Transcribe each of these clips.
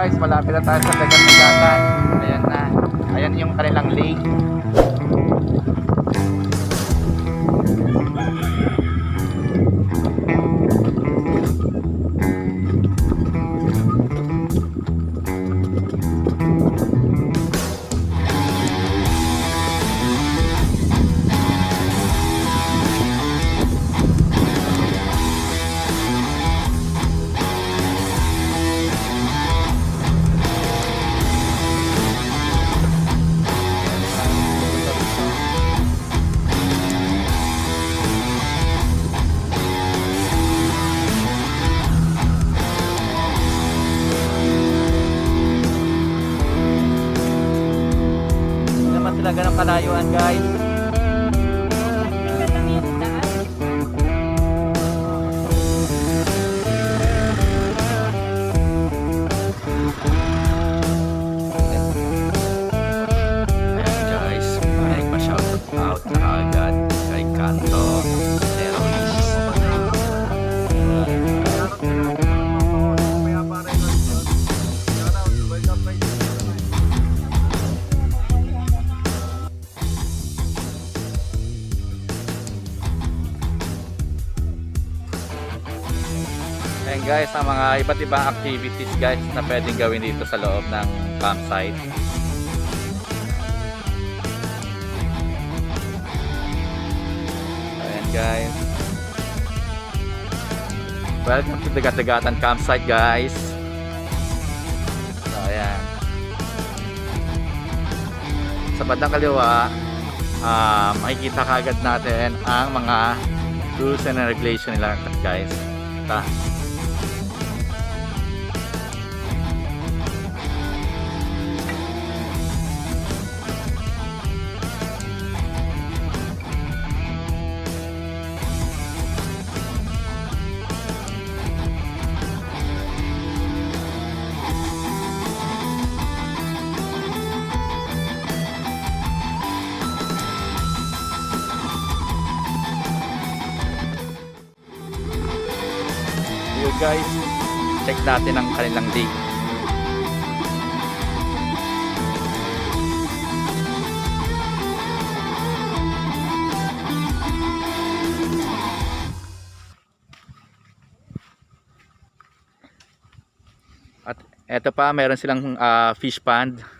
guys, malapit na tayo sa dagat nagatan. Ayan na. Ayan yung kanilang lake. Mga iba't ibang activities guys na pwedeng gawin dito sa loob ng campsite. Ayan guys. Welcome to Dagat-Dagatan Campsite guys. So ayan. Sa bandang kaliwa, ah, makikita kagad natin ang mga rules and regulation nila guys. Ta. Guys, check natin ang kanilang lake. At eto pa, meron silang ah, fish pond.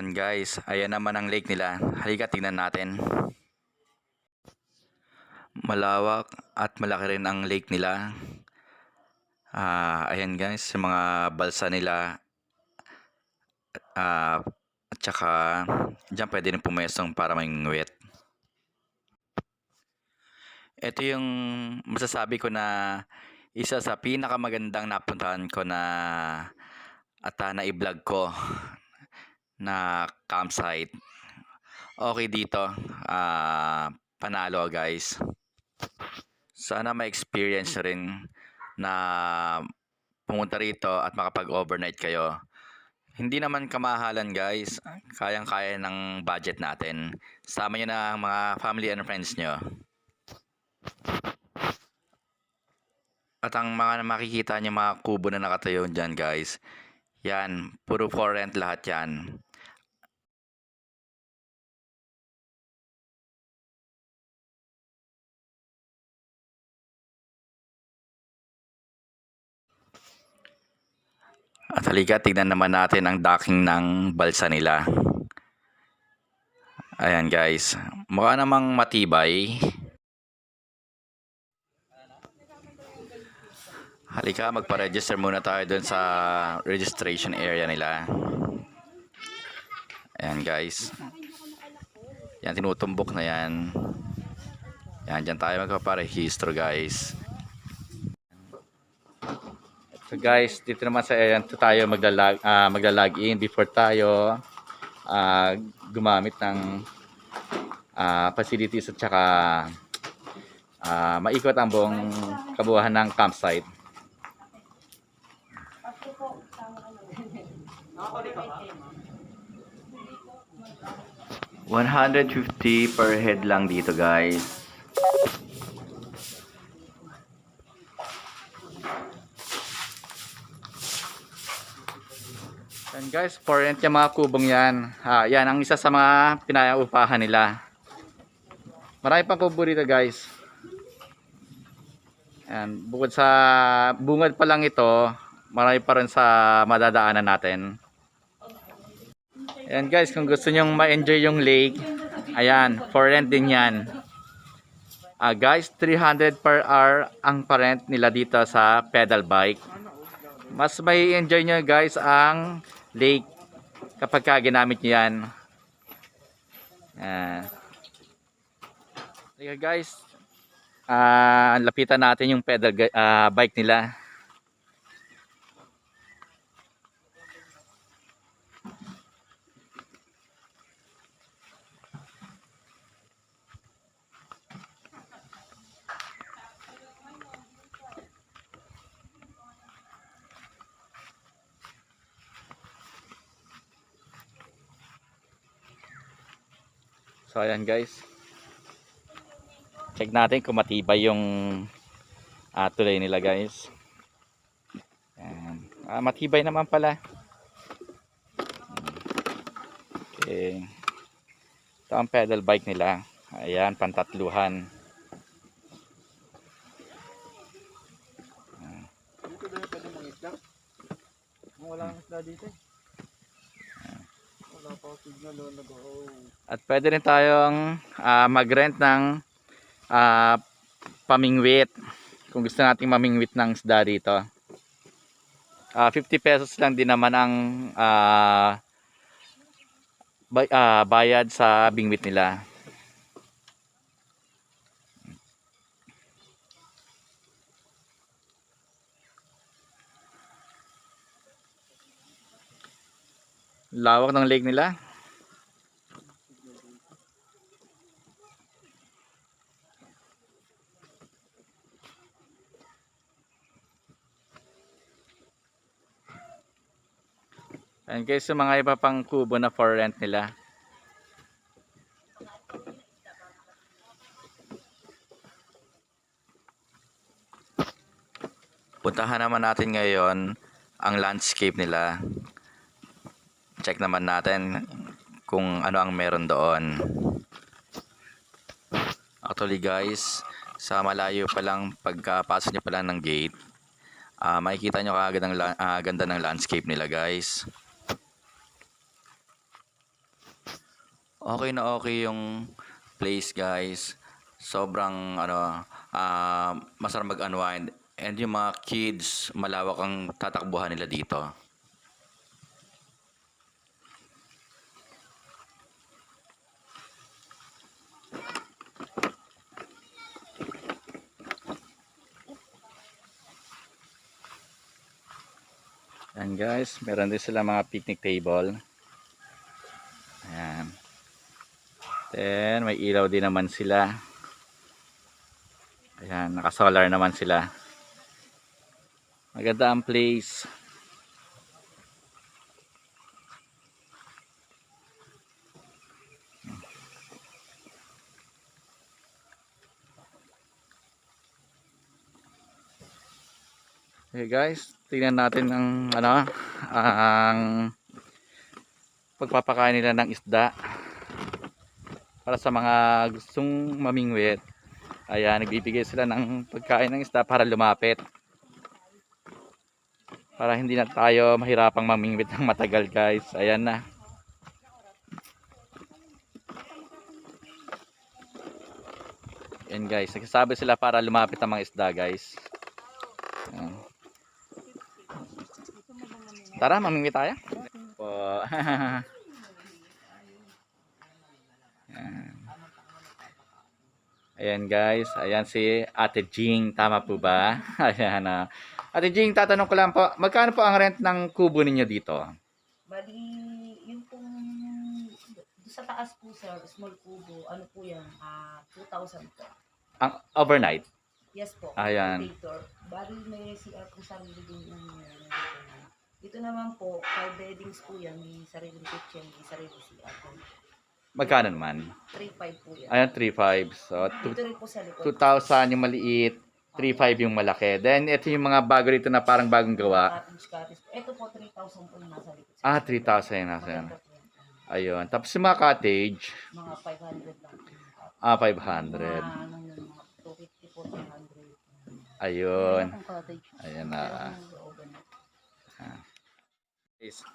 Ayan guys, ayan naman ang lake nila. Halika tingnan natin. Malawak at malaki rin ang lake nila. Ah, ayan guys, yung mga balsa nila. Ah, at saka diyan pwede rin pumesong para mangwet. Ito yung masasabi ko na isa sa pinakamagandang napuntahan ko na at ah, na i-vlog ko na campsite. Okay dito. ah panalo guys. Sana ma-experience rin na pumunta rito at makapag-overnight kayo. Hindi naman kamahalan guys. Kayang-kaya ng budget natin. Sama nyo na ang mga family and friends nyo. At ang mga makikita nyo mga kubo na nakatayo dyan guys. Yan, puro for rent lahat yan. At halika, tignan naman natin ang docking ng balsa nila. Ayan guys, mukha namang matibay. Halika, magpa-register muna tayo dun sa registration area nila. Ayan guys. Yan, tinutumbok na yan. Yan, dyan tayo magpaparehistro guys. So guys, dito naman sa ayan to tayo maglalag ah, maglalag in before tayo ah, gumamit ng ah, facilities at saka ah, maikot ang buong kabuuan ng campsite. $150 per head lang dito guys. Yan guys, for rent yung mga kubong yan. Ah, yan ang isa sa mga pinaupahan nila. Marami pang kubo dito guys. Yan, bukod sa bungad pa lang ito, marami pa rin sa madadaanan natin. Ayan guys, kung gusto nyong ma-enjoy yung lake, ayan, for rent din yan. Ah guys, 300 per hour ang parent nila dito sa pedal bike. Mas may enjoy nyo guys ang lake kapag ka ginamit nyo yan. Ayan. Sige guys, ah lapitan natin yung pedal ah, bike nila. So ayan guys. Check natin kung matibay yung ah, tulay nila guys. Ayan. Ah, matibay naman pala. Okay. Ito ang pedal bike nila. Ayan, pantatluhan. Dito daw pwede mangisda. Kung wala kang isda dito eh. Wala pa ako signal doon nag oh. At pwede rin tayong ah, mag-rent ng ah, pamingwit. Kung gusto nating mamingwit ng isda dito. Ah, 50 pesos lang din naman ang ah, bay- ah, bayad sa bingwit nila. Lawak ng lake nila. And guys, yung mga iba pang kubo na for rent nila. Puntahan naman natin ngayon ang landscape nila. Check naman natin kung ano ang meron doon. Actually guys, sa malayo pa lang pagkapasok niyo pa lang ng gate, ah makikita nyo kaagad ang ah, ganda ng landscape nila guys. Okay na okay yung place guys. Sobrang ano, ah masarap mag-unwind. And yung mga kids, malawak ang tatakbuhan nila dito. Ayan guys, meron din sila mga picnic table. Ayan. Then, may ilaw din naman sila. Ayan, naka-solar naman sila. Maganda ang place. Okay guys, tingnan natin ang ano, ang pagpapakain nila ng isda. Para sa mga gustong mamingwit. Ayan, nagbibigay sila ng pagkain ng isda para lumapit. Para hindi na tayo mahirapang mamingwit ng matagal guys. Ayan na. Ayan guys, nagsasabi sila para lumapit ang mga isda guys. Ayan. Tara, mamingwit tayo. Po. Ayan guys, ayan si Ate Jing, tama po ba? Ayan na. Ate Jing, tatanong ko lang po, magkano po ang rent ng kubo ninyo dito? Bali, yung pong sa taas po sir, small kubo, ano po yan, ah 2,000 po. Ang overnight. Yes po. Ayan. Rotator. Bali may CR po sarili din uh, dito naman po, five beddings po yan, may sariling kitchen, may sariling CR po. Magkano naman? 3,500 po yan. Ayan, 3.5. So, two- Dito rin po sa likod. 2,000 yung maliit, 3.5 yung malaki. Then, ito yung mga bago rito na parang bagong gawa. Cottage, cottage. Ito po, 3,000 po yung nasa likod. Ah, 3,000 yung nasa yan. Maganda po yan. Ayun. Tapos yung mga cottage, Mga 500 lang. ah, Mga 500. ano yun, mga 250 po, 300. Ayun. Ang cottage. Ayan na. Ang looban.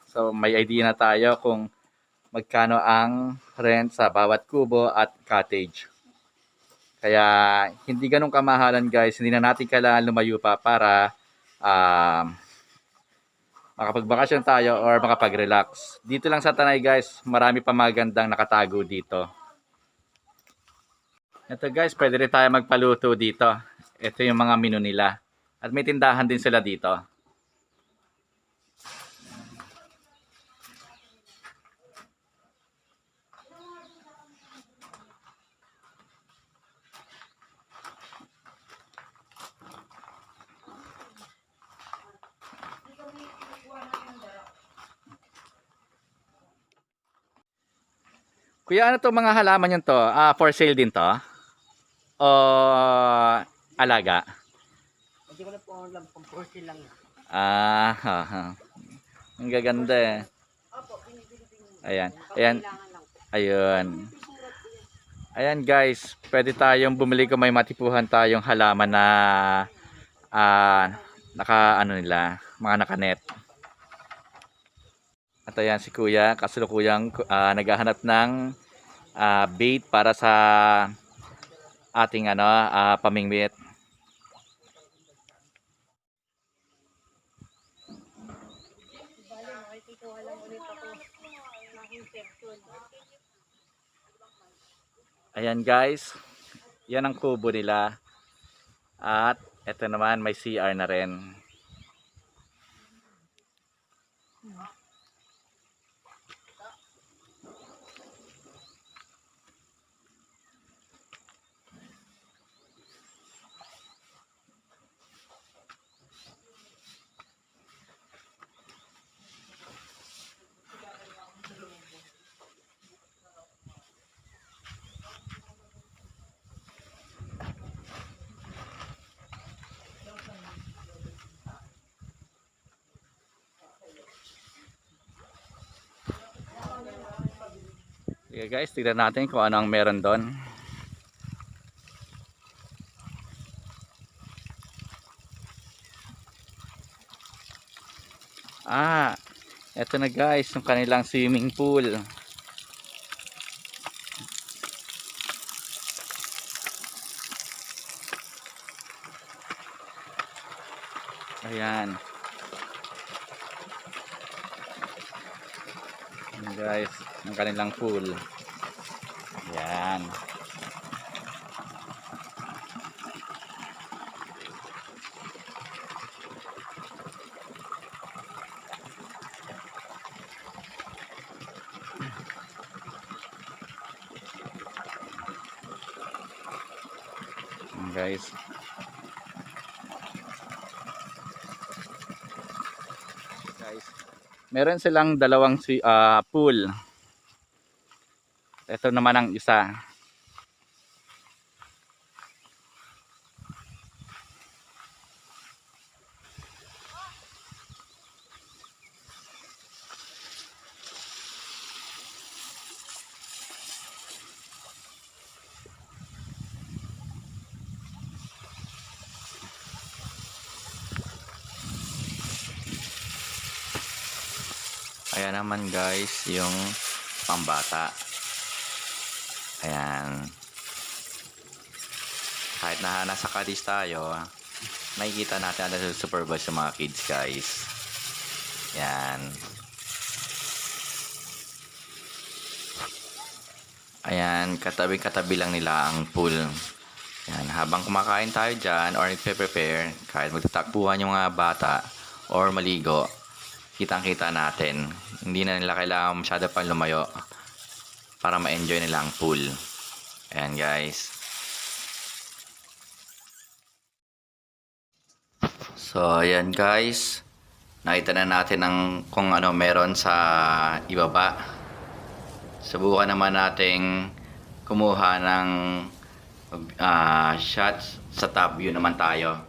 So, may idea na tayo kung magkano ang rent sa bawat kubo at cottage. Kaya, hindi ganun kamahalan guys. Hindi na natin kailangan lumayo pa para um, makapagbakasyon tayo or makapag-relax. Dito lang sa Tanay guys, marami pa magandang nakatago dito. Ito guys, pwede rin tayo magpaluto dito. Ito yung mga menu nila. At may tindahan din sila dito. Kuya, ano to mga halaman yun to? Ah, for sale din to? O alaga? Hindi ko na po alam kung portion lang. Ah, ha, ha. Ang gaganda eh. Opo. Ayan. Ayan. Ayun. Ayan guys, pwede tayong bumili kung may matipuhan tayong halaman na ah, naka ano nila, mga nakanet. At ayan si Kuya, kasulukuyang ah, naghahanap ng ah, bait para sa ating ano, ah, pamingwit. Ayan guys, yan ang kubo nila. At eto naman may CR na rin. Sige guys, tignan natin kung ano ang meron doon. Ah, eto na guys, yung kanilang swimming pool. Ayan. Ayan guys, ang kanilang pool. Guys. Guys, meron silang dalawang ah, pool. Ito naman ang isa. Ayan naman guys, yung pambata. Ayan. Kahit na nasa cottage tayo, makikita natin na supervise yung mga kids guys. Ayan. Ayan, katabi-katabi lang nila ang pool. Ayan, habang kumakain tayo dyan or nagpe-prepare, kahit magtatakbuhan yung mga bata or maligo, kitang-kita natin. Hindi na nila kailangan masyado pang lumayo para ma-enjoy nila ang pool. Ayan guys. So, ayan guys. Nakita na natin ang kung ano meron sa ibaba. Subukan naman nating kumuha ng ah, shots sa top view naman tayo.